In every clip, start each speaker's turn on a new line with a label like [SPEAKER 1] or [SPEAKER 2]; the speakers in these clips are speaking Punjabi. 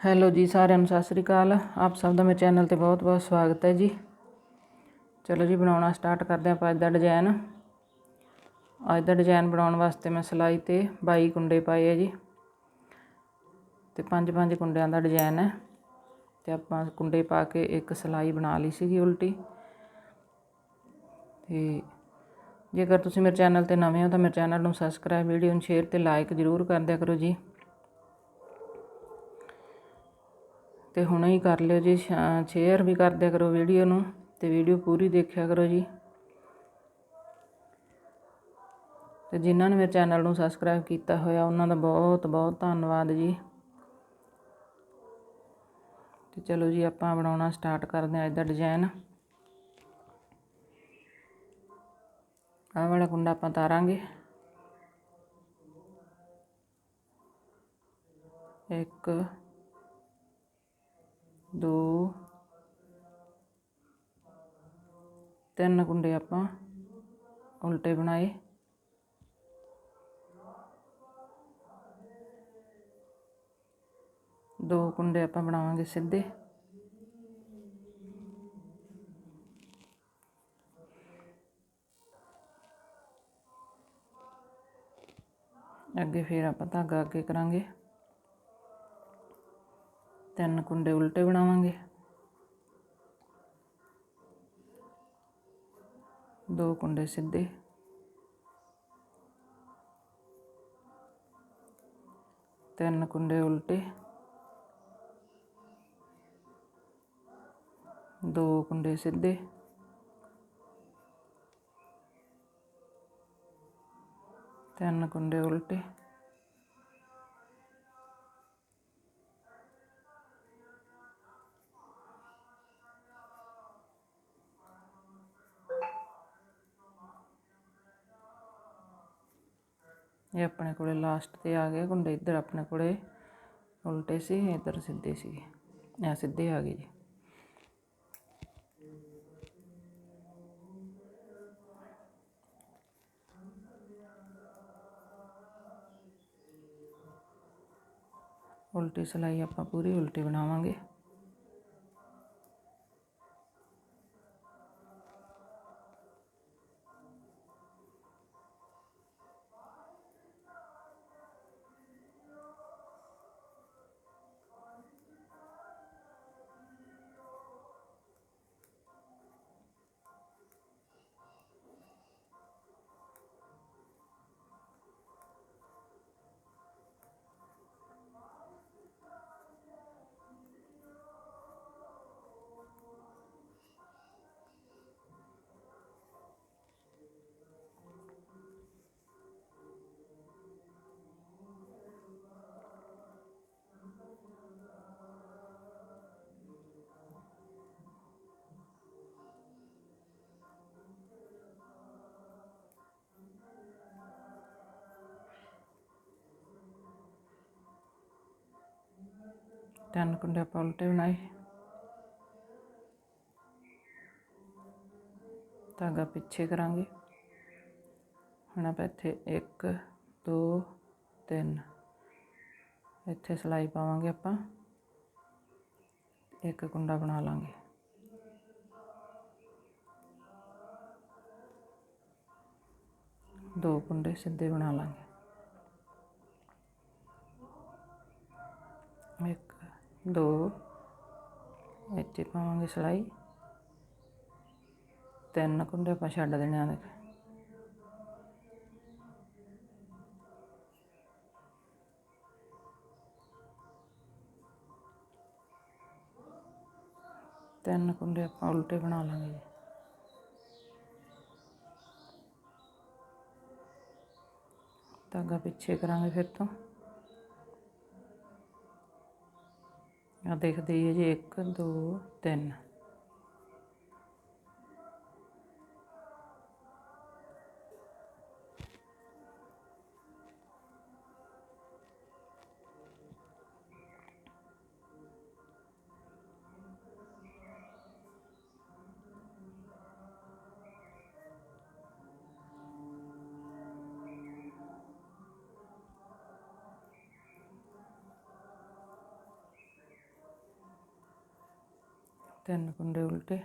[SPEAKER 1] ਹੈਲੋ ਜੀ ਸਾਰਿਆਂ ਨੂੰ ਸਤਿ ਸ੍ਰੀ ਅਕਾਲ। ਆਪ ਸਭ ਦਾ ਮੇਰੇ ਚੈਨਲ ਤੇ ਬਹੁਤ ਬਹੁਤ ਸਵਾਗਤ ਹੈ ਜੀ। ਚਲੋ ਜੀ ਬਣਾਉਣਾ ਸਟਾਰਟ ਕਰਦੇ ਆਪਾਂ ਅੱਜ ਦਾ ਡਿਜ਼ਾਈਨ ਅੱਜ ਦਾ ਡਿਜ਼ਾਈਨ ਬਣਾਉਣ ਵਾਸਤੇ ਮੈਂ ਸਿਲਾਈ ਤੇ 22 ਕੁੰਡੇ ਪਾਏ ਆ ਜੀ। ਤੇ ਪੰਜ ਪੰਜ ਕੁੰਡਿਆਂ ਦਾ ਡਿਜ਼ਾਈਨ ਹੈ। ਤੇ ਆਪਾਂ ਕੁੰਡੇ ਪਾ ਕੇ ਇੱਕ ਸਿਲਾਈ ਬਣਾ ਲਈ ਸੀਗੀ ਉਲਟੀ। ਤੇ ਜੇਕਰ ਤੁਸੀਂ ਮੇਰੇ ਚੈਨਲ ਤੇ ਨਵੇਂ ਹੋ ਤਾਂ ਮੇਰੇ ਚੈਨਲ ਨੂੰ ਸਬਸਕ੍ਰਾਈਬ ਵੀਡੀਓ ਨੂੰ ਸ਼ੇਅਰ ਤੇ ਲਾਈਕ ਜ਼ਰੂਰ ਕਰ ਦਿਆ ਕਰੋ ਜੀ। ਅਤੇ ਹੁਣੇ ਹੀ ਕਰ ਲਿਓ ਜੀ ਸ਼ੇਅਰ ਵੀ ਕਰ ਦਿਆ ਕਰੋ ਵੀਡੀਓ ਨੂੰ ਅਤੇ ਵੀਡੀਓ ਪੂਰੀ ਦੇਖਿਆ ਕਰੋ ਜੀ। ਤੇ ਜਿਨ੍ਹਾਂ ਨੇ ਮੇਰੇ ਚੈਨਲ ਨੂੰ ਸਬਸਕ੍ਰਾਈਬ ਕੀਤਾ ਹੋਇਆ, ਉਹਨਾਂ ਦਾ ਬਹੁਤ ਬਹੁਤ ਧੰਨਵਾਦ ਜੀ। ਤੇ ਚਲੋ ਜੀ, ਆਪਾਂ ਬਣਾਉਣਾ ਸਟਾਰਟ ਕਰਦੇ ਹਾਂ ਅੱਜ ਦਾ ਡਿਜ਼ਾਈਨ ਆਹ ਵਾਲਾ ਕੁੰਡਾ ਆਪਾਂ ਤਾਰਾਂਗੇ। ਇੱਕ ਦੋ, ਤਿੰਨ ਕੁੰਡੇ ਆਪਾਂ ਉਲਟੇ ਬਣਾਏ। ਦੋ ਕੁੰਡੇ ਆਪਾਂ ਬਣਾਵਾਂਗੇ ਸਿੱਧੇ। ਅੱਗੇ ਫਿਰ ਆਪਾਂ ਧਾਗਾ ਅੱਗੇ ਕਰਾਂਗੇ। ਤਿੰਨ ਕੁੰਡੇ ਉਲਟੇ ਬਣਾਵਾਂਗੇ ਦੋ ਕੁੰਡੇ ਸਿੱਧੇ ਤਿੰਨ ਕੁੰਡੇ ਉਲਟੇ ਦੋ ਕੁੰਡੇ ਸਿੱਧੇ ਤਿੰਨ ਕੁੰਡੇ ਉਲਟੇ ਇਹ ਆਪਣੇ ਕੋਲੇ ਲਾਸਟ ਤੇ ਆ ਗਏ। ਗੁੰਡੇ ਇੱਧਰ ਆਪਣੇ ਕੋਲੇ ਉਲਟੇ ਸੀ, ਇੱਧਰ ਸਿੱਧੇ ਸੀ। ਇਹ ਸਿੱਧੇ ਆ ਗਏ ਜੀ। ਉਲਟੀ ਸਲਾਈ ਆਪਾਂ ਪੂਰੀ ਉਲਟੀ ਬਣਾਵਾਂਗੇ। ਤਿੰਨ ਕੁੰਡੇ ਆਪਾਂ ਉਲਟੇ ਬਣਾਏ ਧਾਗਾ ਪਿੱਛੇ ਕਰਾਂਗੇ ਹੁਣ ਆਪਾਂ ਇੱਥੇ 1 2 3 ਇੱਥੇ ਸਲਾਈ ਪਾਵਾਂਗੇ ਆਪਾਂ ਇੱਕ ਕੁੰਡਾ ਬਣਾ ਲਾਂਗੇ ਦੋ ਕੁੰਡੇ ਸਿੱਧੇ ਬਣਾ ਲਾਂਗੇ ਇੱਕ ਦੋ, ਇੱਥੇ ਪਾਵਾਂਗੇ ਸਲਾਈ। ਤਿੰਨ ਕੁੰਡੇ ਆਪਾਂ ਛੱਡ ਦੇਣੇ ਆ ਦੇਖ। ਤਿੰਨ ਕੁੰਡੇ ਆਪਾਂ ਉਲਟੇ ਬਣਾ ਲਾਂਗੇ। ਜੀ ਧਾਗਾ ਪਿੱਛੇ ਕਰਾਂਗੇ ਫਿਰ ਤੋਂ। ਆ ਦੇਖਦੇ ਜੀ 1 2 3 ਤਿੰਨ ਕੁੰਡੇ ਉਲਟੇ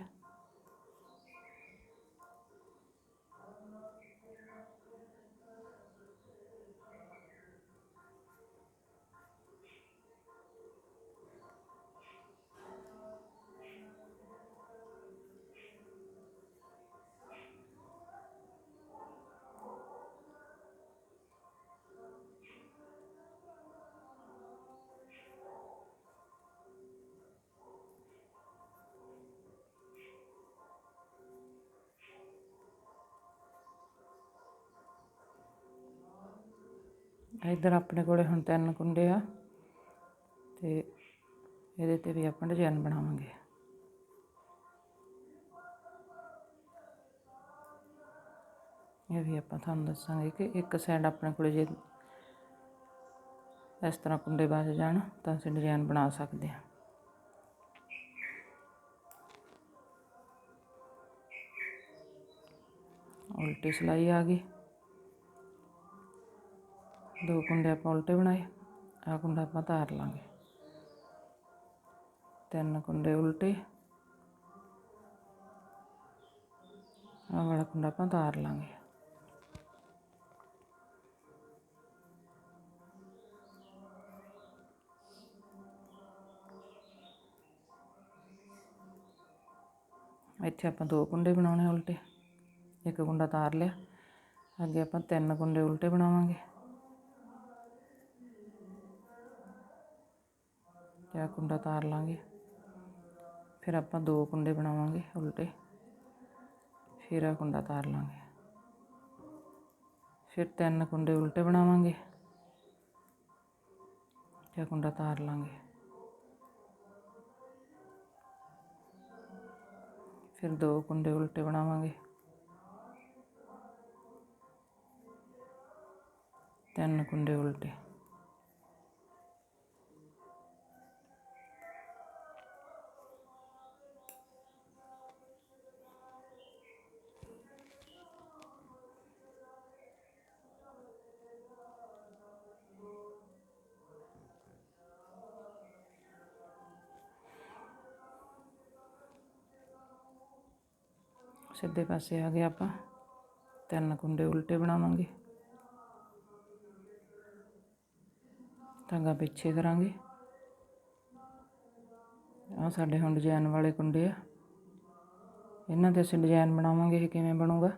[SPEAKER 1] ਇੱਧਰ ਆਪਣੇ ਕੋਲੇ ਹੁਣ ਤਿੰਨ ਕੁੰਡੇ ਆ ਤੇ ਇਹਦੇ ਤੇ ਵੀ ਆਪਾਂ ਡਿਜ਼ਾਈਨ ਬਣਾਵਾਂਗੇ। ਇਹ ਵੀ ਆਪਾਂ ਤੁਹਾਨੂੰ ਦੱਸਾਂਗੇ ਕਿ ਇੱਕ ਸਾਈਡ ਆਪਣੇ ਕੋਲੇ ਜੇ ਇਸ ਤਰ੍ਹਾਂ ਕੁੰਡੇ ਬਚ ਜਾਣ ਤਾਂ ਅਸੀਂ ਡਿਜ਼ਾਈਨ ਬਣਾ ਸਕਦੇ ਹਾਂ। ਉਲਟੀ ਸਿਲਾਈ ਆ ਗਈ। ਦੋ ਕੁੰਡੇ ਆਪਾਂ ਉਲਟੇ ਬਣਾਏ ਆ ਕੁੰਡਾ ਆਪਾਂ ਤਾਰ ਲਾਂਗੇ। ਤਿੰਨ ਕੁੰਡੇ ਉਲਟੇ ਆ ਵਾਲਾ ਕੁੰਡਾ ਆਪਾਂ ਤਾਰ ਲਾਂਗੇ। ਇੱਥੇ ਆਪਾਂ ਦੋ ਕੁੰਡੇ ਬਣਾਉਣੇ ਉਲਟੇ, ਇੱਕ ਕੁੰਡਾ ਤਾਰ ਲਿਆ, ਅੱਗੇ ਆਪਾਂ ਤਿੰਨ ਕੁੰਡੇ ਉਲਟੇ ਬਣਾਵਾਂਗੇ। ਤੇ ਕੁੰਡਾ ਤਾਰ ਲਾਂਗੇ। ਫਿਰ ਆਪਾਂ ਦੋ ਕੁੰਡੇ ਬਣਾਵਾਂਗੇ ਉਲਟੇ। ਫਿਰ ਆ ਕੁੰਡਾ ਤਾਰ ਲਾਂਗੇ। ਫਿਰ ਤਿੰਨ ਕੁੰਡੇ ਉਲਟੇ ਬਣਾਵਾਂਗੇ। ਤੇ ਕੁੰਡਾ ਤਾਰ ਲਾਂਗੇ। ਫਿਰ ਦੋ ਕੁੰਡੇ ਉਲਟੇ ਬਣਾਵਾਂਗੇ। ਤਿੰਨ ਕੁੰਡੇ ਉਲਟੇ। ਸਿੱਧੇ ਪਾਸੇ ਆ ਗਏ ਆਪਾਂ। ਤਿੰਨ ਕੁੰਡੇ ਉਲਟੇ ਬਣਾਵਾਂਗੇ। ਧਾਗਾ ਪਿੱਛੇ ਕਰਾਂਗੇ। ਆ ਸਾਡੇ ਹੁਣ ਡਿਜ਼ਾਈਨ ਵਾਲੇ ਕੁੰਡੇ ਆ। ਇਹਨਾਂ ਤੇ ਅਸੀਂ ਡਿਜ਼ਾਈਨ ਬਣਾਵਾਂਗੇ, ਇਹ ਕਿਵੇਂ ਬਣੂਗਾ।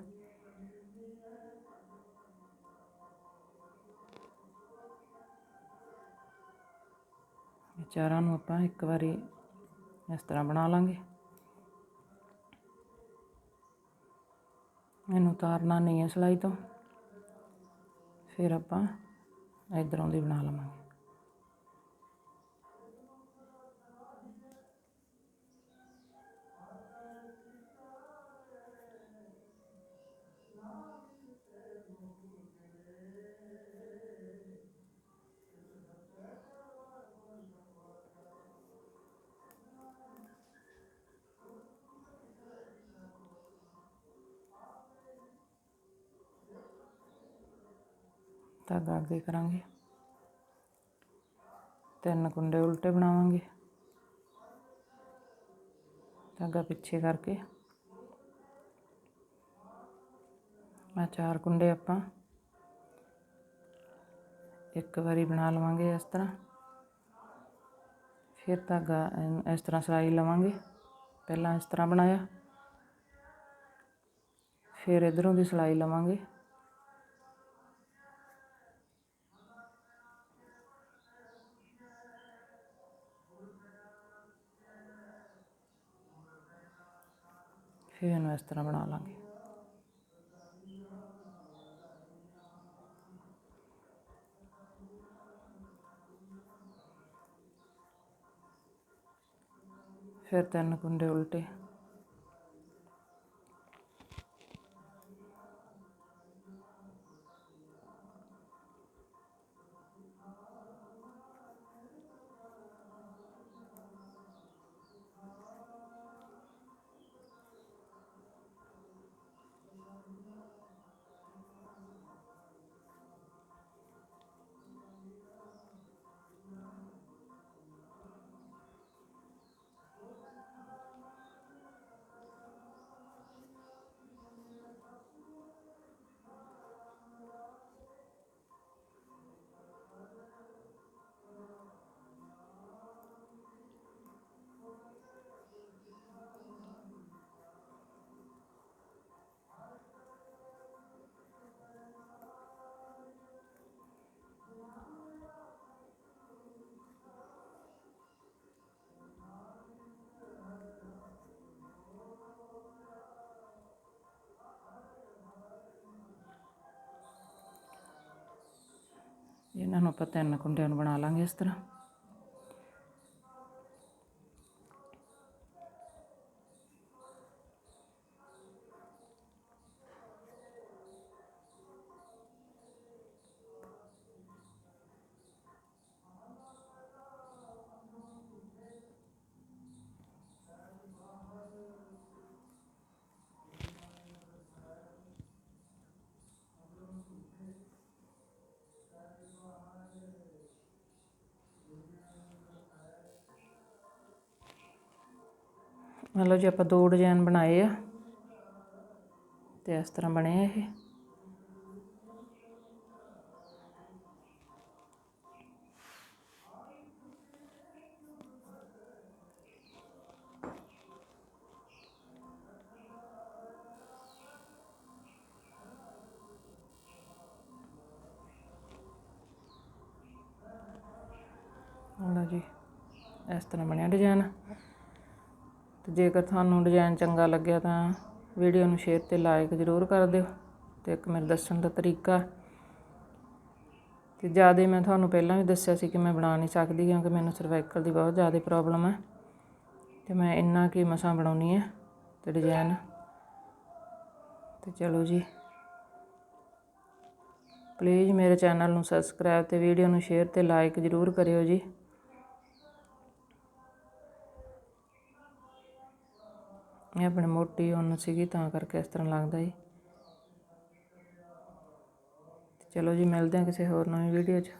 [SPEAKER 1] ਇਹ ਚਾਰਾਂ ਨੂੰ ਆਪਾਂ ਇੱਕ ਵਾਰੀ ਇਸ ਤਰ੍ਹਾਂ ਬਣਾ ਲਾਂਗੇ। ਇਹਨੂੰ ਉਤਾਰਨਾ ਨਹੀਂ ਹੈ ਸਿਲਾਈ ਤੋਂ। ਫਿਰ ਆਪਾਂ ਇਧਰੋਂ ਦੀ ਬਣਾ ਲਵਾਂਗੇ। ਧਾਗਾ ਅੱਗੇ ਕਰਾਂਗੇ। ਤਿੰਨ ਕੁੰਡੇ ਉਲਟੇ ਬਣਾਵਾਂਗੇ। ਧਾਗਾ ਪਿੱਛੇ ਕਰਕੇ। ਆ ਚਾਰ ਕੁੰਡੇ ਆਪਾਂ। ਇੱਕ ਵਾਰੀ ਬਣਾ ਲਵਾਂਗੇ ਇਸ ਤਰ੍ਹਾਂ। ਫਿਰ ਧਾਗਾ ਇਸ ਤਰ੍ਹਾਂ ਸਿਲਾਈ ਲਵਾਂਗੇ। ਪਹਿਲਾਂ ਇਸ ਤਰ੍ਹਾਂ ਬਣਾਇਆ। ਫਿਰ ਇਧਰੋਂ ਦੀ ਸਿਲਾਈ ਲਵਾਂਗੇ। ਫਿਰ ਇਹਨੂੰ ਇਸ ਤਰ੍ਹਾਂ ਬਣਾ ਲਾਂਗੇ। ਫਿਰ ਤਿੰਨ ਕੁੰਡੇ ਉਲਟੇ। ਇਹਨਾਂ ਨੂੰ ਆਪਾਂ ਤਿੰਨ ਕੁੰਡਿਆਂ ਨੂੰ ਬਣਾ ਲਾਂਗੇ ਇਸ ਤਰ੍ਹਾਂ। ਮੰਨ ਲਓ ਜੀ ਆਪਾਂ ਦੋ ਡਿਜ਼ਾਈਨ ਬਣਾਏ ਆ, ਤੇ ਇਸ ਤਰ੍ਹਾਂ ਬਣੇ ਇਹ। ਲਓ ਜੀ, ਇਸ ਤਰ੍ਹਾਂ ਬਣਿਆ ਡਿਜ਼ਾਈਨ। ਤੇ ਜੇਕਰ ਤੁਹਾਨੂੰ ਡਿਜ਼ਾਈਨ ਚੰਗਾ ਲੱਗਿਆ ਤਾਂ ਵੀਡੀਓ ਨੂੰ ਸ਼ੇਅਰ ਤੇ ਲਾਈਕ ਜ਼ਰੂਰ ਕਰ ਦਿਓ ਤੇ ਇੱਕ ਮੇਰੇ ਦੱਸਣ ਦਾ ਤਰੀਕਾ। ਤੇ ਜ਼ਿਆਦਾ ਮੈਂ ਤੁਹਾਨੂੰ ਪਹਿਲਾਂ ਵੀ ਦੱਸਿਆ ਸੀ ਕਿ ਮੈਂ ਬਣਾ ਨਹੀਂ ਸਕਦੀ ਕਿਉਂਕਿ ਮੈਨੂੰ ਸਰਵਾਈਕਲ ਦੀ ਬਹੁਤ ਜ਼ਿਆਦਾ ਪ੍ਰੋਬਲਮ ਹੈ ਤੇ ਮੈਂ ਇੰਨਾ ਕੀ ਮਸਾਂ ਬਣਾਉਣੀ ਹੈ ਤੇ ਡਿਜ਼ਾਈਨ ਤੇ ਚਲੋ ਜੀ। ਪਲੀਜ਼ ਮੇਰੇ ਚੈਨਲ ਨੂੰ ਸਬਸਕ੍ਰਾਈਬ ਤੇ ਵੀਡੀਓ ਨੂੰ ਸ਼ੇਅਰ ਤੇ ਲਾਈਕ ਜ਼ਰੂਰ ਕਰਿਓ ਜੀ। ਇਹ ਆਪਣੀ ਮੋਟੀ ਉੱਨ ਸੀਗੀ, ਤਾਂ ਕਰਕੇ ਇਸ ਤਰ੍ਹਾਂ ਲੱਗਦਾ ਜੀ ਚਲੋ ਜੀ, ਮਿਲਦੇ ਹਾਂ ਕਿਸੇ ਹੋਰ ਨਵੀਂ ਵੀਡੀਓ 'ਚ।